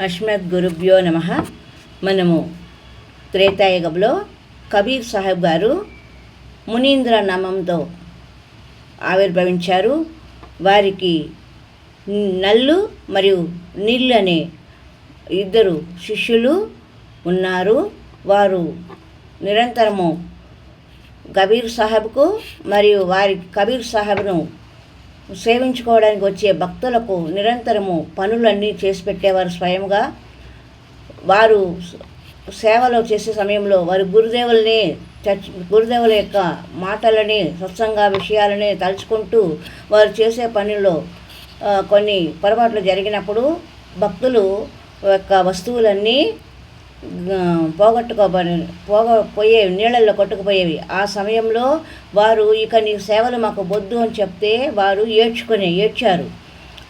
అస్మద్ గురుభ్యో నమ. మనము త్రేతాయుగంలో కబీర్ సాహెబ్ గారు మునీంద్ర నామంతో ఆవిర్భవించారు. వారికి నల్లు మరియు నీళ్ళు అనే ఇద్దరు శిష్యులు ఉన్నారు. వారు నిరంతరము కబీర్ సాహెబ్కు మరియు వారి కబీర్ సాహెబ్ను సేవించుకోవడానికి వచ్చే భక్తులకు నిరంతరము పనులన్నీ చేసి పెట్టేవారు స్వయంగా. వారు సేవలో చేసే సమయంలో వారి గురుదేవుల్ని చర్చ్ గురుదేవుల యొక్క మాటలని స్వచ్ఛంగా విషయాలని తలుచుకుంటూ వారు చేసే పనిలో కొన్ని పొరపాట్లు జరిగినప్పుడు భక్తులు యొక్క వస్తువులన్నీ పోగొట్టుకోబడి పోగ పోయేవి నీళ్ళల్లో కొట్టుకుపోయేవి. ఆ సమయంలో వారు ఇక నీ సేవలు మాకు వద్దు అని చెప్తే వారు ఏడ్చుకొని ఏడ్చారు.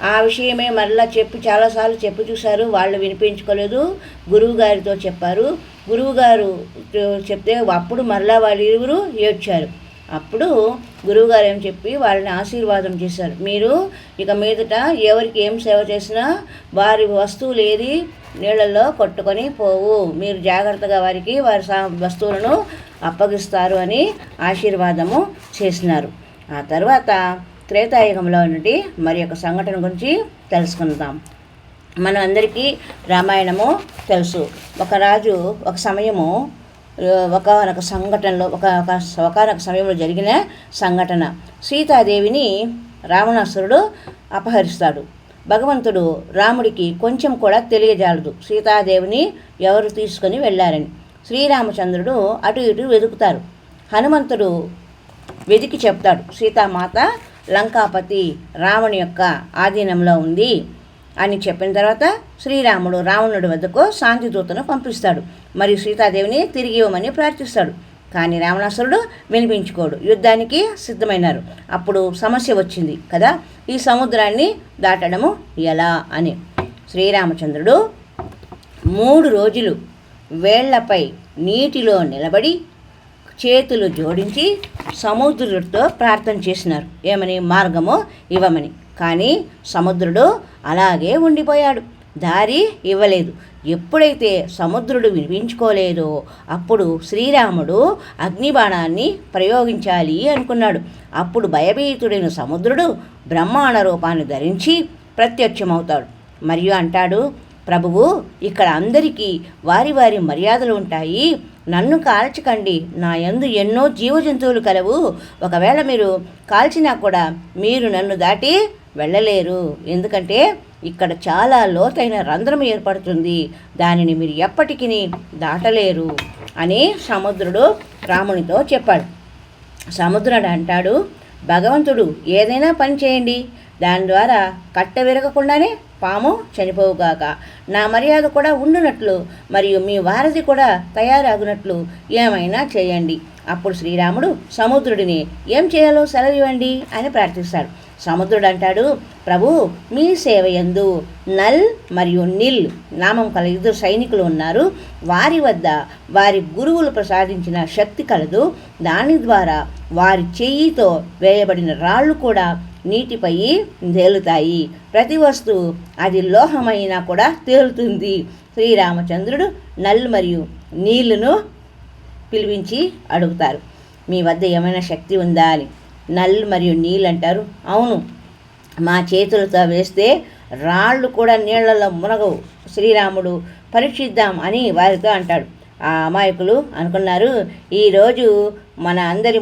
ఆ విషయమే మరలా చెప్పి చాలాసార్లు చెప్పి చూశారు. వాళ్ళు వినిపించుకోలేదు. గురువు గారితో చెప్పారు. గురువుగారు చెప్తే అప్పుడు మరలా వాళ్ళు ఇరువురు ఏడ్చారు. అప్పుడు గురువుగారు ఏం చెప్పి వాళ్ళని ఆశీర్వాదం చేశారు. మీరు ఇక మీదట ఎవరికి ఏం సేవ చేసినా వారి వస్తువులు ఏది నీళ్ళల్లో కొట్టుకొని పోవు. మీరు జాగ్రత్తగా వారికి వారి సా వస్తువులను అప్పగిస్తారు అని ఆశీర్వాదము చేసినారు. ఆ తర్వాత త్రేతాయుగంలో ఉన్నటి మరి యొక్క సంఘటన గురించి తెలుసుకుందాం. మన అందరికీ రామాయణము తెలుసు. ఒక రాజు ఒక సమయము ఒకనొక సంఘటనలో ఒక ఒకనొక సమయంలో జరిగిన సంఘటన. సీతాదేవిని రావణాసురుడు అపహరిస్తాడు. భగవంతుడు రాముడికి కొంచెం కూడా తెలియజాలదు. సీతాదేవిని ఎవరు తీసుకొని వెళ్ళారని. శ్రీరామచంద్రుడు అటు ఇటు వెతుకుతారు. హనుమంతుడు వెతికి చెప్తాడు. సీతామాత లంకాపతి రావణి యొక్క ఆధీనంలో ఉంది. అని చెప్పిన తర్వాత శ్రీరాముడు రావణుడి వద్దకు శాంతిదూతను పంపిస్తాడు. మరియు సీతాదేవిని తిరిగి ఇవ్వమని ప్రార్థిస్తాడు. కానీ రావణాసురుడు వినిపించుకోడు. యుద్ధానికి సిద్ధమైనారు. అప్పుడు సమస్య వచ్చింది కదా. ఈ సముద్రాన్ని దాటడము ఎలా అని. శ్రీరామచంద్రుడు మూడు రోజులు వేళ్ళపై నీటిలో నిలబడి చేతులు జోడించి సముద్రుడితో ప్రార్థన చేసినారు. ఏమని? మార్గము ఇవ్వమని. కానీ సముద్రుడు అలాగే ఉండిపోయాడు. దారి ఇవ్వలేదు. ఎప్పుడైతే సముద్రుడు వినిపించుకోలేదో అప్పుడు శ్రీరాముడు అగ్నిబాణాన్ని ప్రయోగించాలి అనుకున్నాడు. అప్పుడు భయభీతుడైన సముద్రుడు బ్రహ్మాండ రూపాన్ని ధరించి ప్రత్యక్షమవుతాడు. మరియు అంటాడు ప్రభువు ఇక్కడ అందరికీ వారి వారి మర్యాదలు ఉంటాయి. నన్ను కాల్చకండి. నా యందు ఎన్నో జీవజంతువులు కలవు. ఒకవేళ మీరు కాల్చినా కూడా మీరు నన్ను దాటి వెళ్ళలేరు. ఎందుకంటే ఇక్కడ చాలా లోతైన రంధ్రం ఏర్పడుతుంది. దానిని మీరు ఎప్పటికీ దాటలేరు అని సముద్రుడు రామునితో చెప్పాడు. సముద్రుడు అంటాడు భగవంతుడు ఏదైనా పని చేయండి. దాని ద్వారా కట్ట విరగకుండానే పాము చనిపోవుగాక. నా మర్యాద కూడా ఉండునట్లు మరియు మీ వారధి కూడా తయారాగునట్లు ఏమైనా చేయండి. అప్పుడు శ్రీరాముడు సముద్రుడిని ఏం చేయాలో సెలవివ్వండి అని ప్రార్థిస్తాడు. సముద్రుడు అంటాడు ప్రభు మీ సేవ యందు నల్ మరియు నిల్ నామం కల ఇద్దరు సైనికులు ఉన్నారు. వారి వద్ద వారి గురువులు ప్రసాదించిన శక్తి కలదు. దాని ద్వారా వారి చెయ్యితో వేయబడిన రాళ్ళు కూడా నీటిపై తేలుతాయి. ప్రతి వస్తువు అది లోహమైనా కూడా తేలుతుంది. శ్రీరామచంద్రుడు నల్ మరియు నీళ్ళను పిలిపించి అడుగుతారు. మీ వద్ద ఏమైనా శక్తి ఉందా అని. నల్ మరియు నీళ్ళు అంటారు. అవును. మా చేతులతో వేస్తే రాళ్ళు కూడా నీళ్ళలో మునగవు. శ్రీరాముడు పరీక్షిద్దాం అని వారితో అంటాడు. ఆ అమాయకులు అనుకున్నారు. ఈరోజు మన అందరి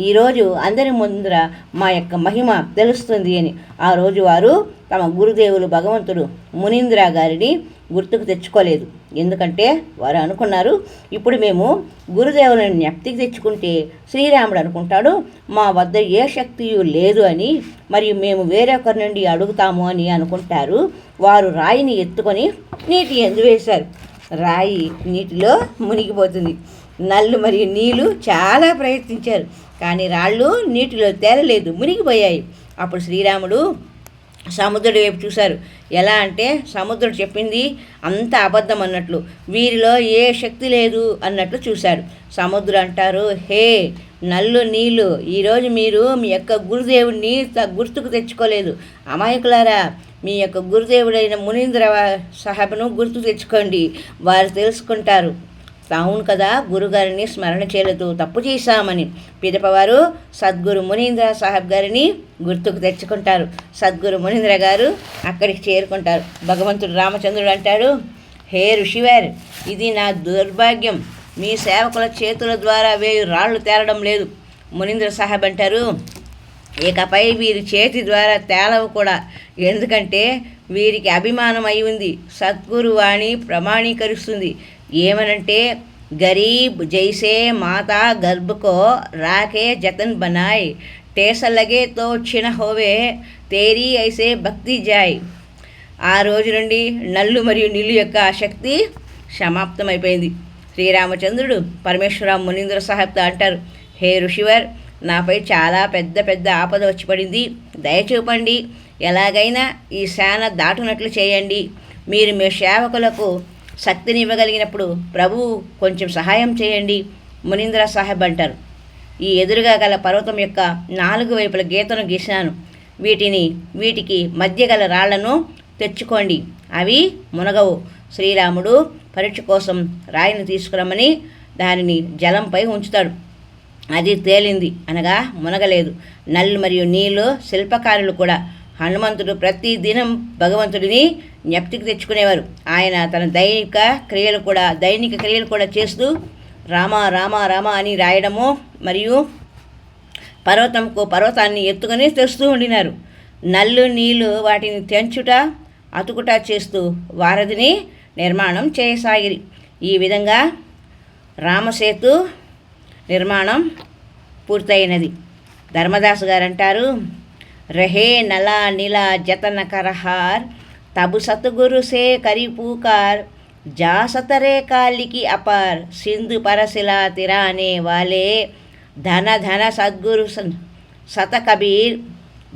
ఈరోజు అందరి ముందర మా యొక్క మహిమ తెలుస్తుంది అని. ఆ రోజు వారు తమ గురుదేవులు భగవంతుడు మునీంద్ర గారిని గుర్తుకు తెచ్చుకోలేదు. ఎందుకంటే వారు అనుకున్నారు ఇప్పుడు మేము గురుదేవులను జ్ఞప్తికి తెచ్చుకుంటే శ్రీరాముడు అనుకుంటాడు మా వద్ద ఏ శక్తి లేదు అని మరియు మేము వేరొకరి నుండి అడుగుతాము అని అనుకుంటారు. వారు రాయిని ఎత్తుకొని నీటి ఎందు వేశారు. రాయి నీటిలో మునిగిపోతుంది. నల్లు మరియు నీళ్ళు చాలా ప్రయత్నించారు. కానీ రాళ్ళు నీటిలో తేలలేదు మునిగిపోయాయి. అప్పుడు శ్రీరాముడు సముద్రుడి వైపు చూశారు. ఎలా అంటే సముద్రుడు చెప్పింది అంత అబద్ధం అన్నట్లు వీరిలో ఏ శక్తి లేదు అన్నట్లు చూశారు. సముద్రుడు అంటారు హే నల్లు నీళ్ళు ఈరోజు మీరు మీ యొక్క గురుదేవుడిని త- గుర్తుకు తెచ్చుకోలేదు. అమాయకులారా మీ యొక్క గురుదేవుడైన మునీంద్ర సాహెబ్ను గుర్తు తెచ్చుకోండి. వారు తెలుసుకుంటారు. అవును కదా గురుగారిని స్మరణ చేయలేదు తప్పు చేశామని. పిదపవారు సద్గురు మునీంద్ర సాహెబ్ గారిని గుర్తుకు తెచ్చుకుంటారు. సద్గురు మునీంద్ర గారు అక్కడికి చేరుకుంటారు. భగవంతుడు రామచంద్రుడు అంటాడు హే ఋషివార్ ఇది నా దుర్భాగ్యం. మీ సేవకుల చేతుల ద్వారా వేయు రాళ్ళు తేరడం లేదు. మునీంద్ర సాహెబ్ అంటారు ఇకపై వీరి చేతి ద్వారా తేలవు కూడా. ఎందుకంటే వీరికి అభిమానం అయి ఉంది. సద్గురువాణి ప్రమాణీకరిస్తుంది. ఏమనంటే గరీబ్ జైసే మాతా గర్భకో రాకే జతన్ బనాయ్. టేస లగే తో చిన హోవే తేరీ ఐసే భక్తి జాయ్. ఆ రోజు నుండి నల్లు మరియు నీళ్ళు యొక్క శక్తి సమాప్తమైపోయింది. శ్రీరామచంద్రుడు పరమేశ్వర మునీంద్ర సాహెబ్తో అంటారు హే ఋషివర్ నాపై చాలా పెద్ద పెద్ద ఆపద వచ్చి పడింది. దయచూపండి ఎలాగైనా ఈ శాన దాటునట్లు చేయండి. మీరు మీ సేవకులకు శక్తిని ఇవ్వగలిగినప్పుడు ప్రభువు కొంచెం సహాయం చేయండి మునీంద్ర సాహెబ్ అంటారు. ఈ ఎదురుగా గల పర్వతం యొక్క నాలుగు వైపుల గీతను గీశాను వీటిని వీటికి మధ్య గల రాళ్ళను తెచ్చుకోండి. అవి మునగవు. శ్రీరాముడు పరీక్ష కోసం రాయిని తీసుకురమ్మని దానిని జలంపై ఉంచుతాడు. అది తేలింది అనగా మునగలేదు. నల్లు మరియు నీళ్ళు శిల్పకారులు కూడా హనుమంతుడు ప్రతి దినం భగవంతుడిని జ్ఞప్తికి తెచ్చుకునేవారు. ఆయన తన దైనిక క్రియలు కూడా దైనిక క్రియలు కూడా చేస్తూ రామ రామ రామ అని రాయడము మరియు పర్వతంకు పర్వతాన్ని ఎత్తుకొని తెస్తూ ఉండినారు. నల్లు నీళ్ళు వాటిని తెంచుట అతుకుట చేస్తూ వారధిని నిర్మాణం చేయసాగిరి ఈ విధంగా రామసేతు నిర్మాణం పూర్తయినది. ధర్మదాసు గారు అంటారు రహే నల నిల జతన కరహార్ తబు సతుగురు సే కరిపూకార్ జా కాలికి అపార్ సింధు పరశిలా తిరానే వాలే ధన ధన సద్గురు సతకబీర్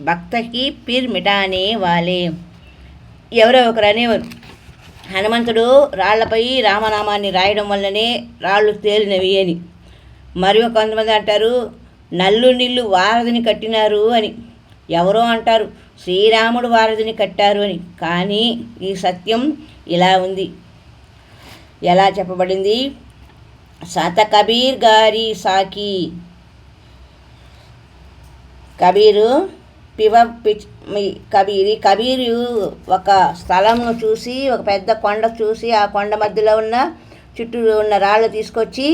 భక్తకి పీర్ మిటానే వాలే. ఎవరో ఒకరు అనేవారు హనుమంతుడు రాళ్ళపై రామనామాన్ని రాయడం వల్లనే రాళ్ళు తేలినవి అని. మరి కొంతమంది అంటారు నల్లు నిల్లు వారధిని కట్టినారు అని. ఎవరో అంటారు శ్రీరాముడు వారధిని కట్టారు అని. కానీ ఈ సత్యం ఇలా ఉంది. ఎలా చెప్పబడింది? సత కబీర్ గారి సాకి. కబీరు పివ పిచ్ కబీరి కబీరు ఒక స్థలంను చూసి ఒక పెద్ద కొండ చూసి ఆ కొండ మధ్యలో ఉన్న చుట్టూ ఉన్న రాళ్ళు తీసుకొచ్చి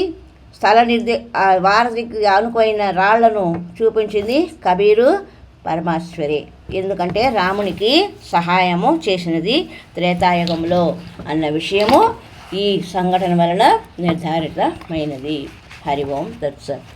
స్థల నిర్దే ఆ వారధికి అనుకోయిన రాళ్ళను చూపించింది కబీరు పరమాశ్వరి. ఎందుకంటే రామునికి సహాయము చేసినది త్రేతాయుగంలో అన్న విషయము ఈ సంఘటన వలన నిర్ధారితమైనది. హరి ఓం తత్సత్.